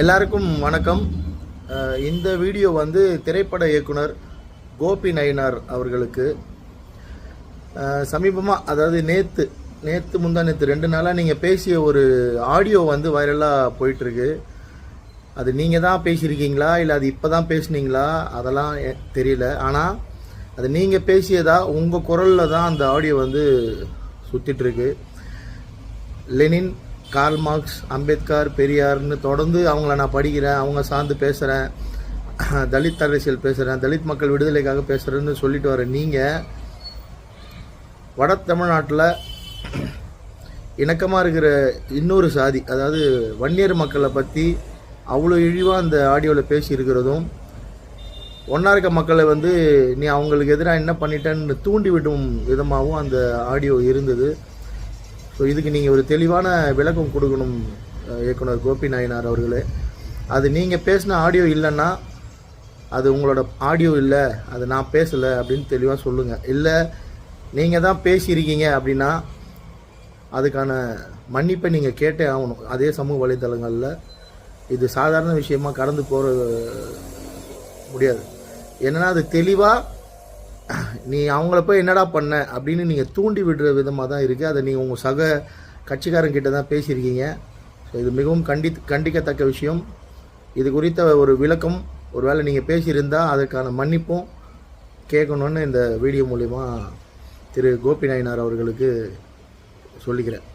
எல்லாருக்கும் வணக்கம். இந்த வீடியோ வந்து திரைப்பட இயக்குனர் கோபி நயினார் அவர்களுக்கு. சமீபமாக அதாவது நேற்று நேற்று முந்தா நேற்று ரெண்டு நாளாக நீங்கள் பேசிய ஒரு ஆடியோ வந்து வைரலாக போயிட்டுருக்கு. அது நீங்கள் தான் பேசியிருக்கீங்களா? இல்லை அது இப்போ தான் பேசுனீங்களா? அதெல்லாம் தெரியல. ஆனால் அது நீங்கள் பேசியதா உங்கள் குரலில் தான் அந்த ஆடியோ வந்து சுற்றிட்டுருக்கு லெனின் கார்ல் மார்க்ஸ் அம்பேத்கர் பெரியார்னு தொடர்ந்து அவங்கள நான் படிக்கிறேன் அவங்க சார்ந்து பேசுகிறேன் தலித் அரசியல் பேசுகிறேன் தலித் மக்கள் விடுதலைக்காக பேசுகிறேன்னு சொல்லிட்டு வர நீங்கள் வட தமிழ்நாட்டில் இணக்கமாக இருக்கிற இன்னொரு சாதி அதாவது வன்னியர் மக்களை பற்றி அவ்வளோ இழிவாக அந்த ஆடியோவில் பேசியிருக்கிறதும் ஒன்றா இருக்க மக்களை வந்து நீ அவங்களுக்கு எதிராக என்ன பண்ணிட்டேன்னு தூண்டி விடும் விதமாகவும் அந்த ஆடியோ இருந்தது. ஸோ இதுக்கு நீங்கள் ஒரு தெளிவான விளக்கம் கொடுக்கணும் இயக்குனர் கோபி நாயனார் அவர்களே. அது நீங்கள் பேசின ஆடியோ இல்லைன்னா அது உங்களோட ஆடியோ இல்லை அது நான் பேசலை அப்படின்னு தெளிவாக சொல்லுங்கள் இல்லை நீங்கள் தான் பேசியிருக்கீங்க அப்படின்னா அதுக்கான மன்னிப்பை நீங்கள் கேட்டே ஆகணும். அதே சமூக வலைத்தளங்களில் இது சாதாரண விஷயமா கடந்து போகிற முடியாது. என்னென்னா அது தெளிவாக நீ அவங்கள போய் என்னடா பண்ண அப்படின்னு நீங்கள் தூண்டி விடுற விதமாக தான் இருக்குது அதை நீங்கள் உங்கள் சக கட்சிக்காரங்கிட்ட தான் பேசியிருக்கீங்க. ஸோ இது மிகவும் கண்டி கண்டிக்கத்தக்க விஷயம். இது குறித்த ஒரு விளக்கம். ஒருவேளை நீங்கள் பேசியிருந்தால் அதற்கான மன்னிப்பும் கேட்கணுன்னு இந்த வீடியோ மூலிமா திரு. கோபி நாயனார் அவர்களுக்கு சொல்லிக்கிறேன்.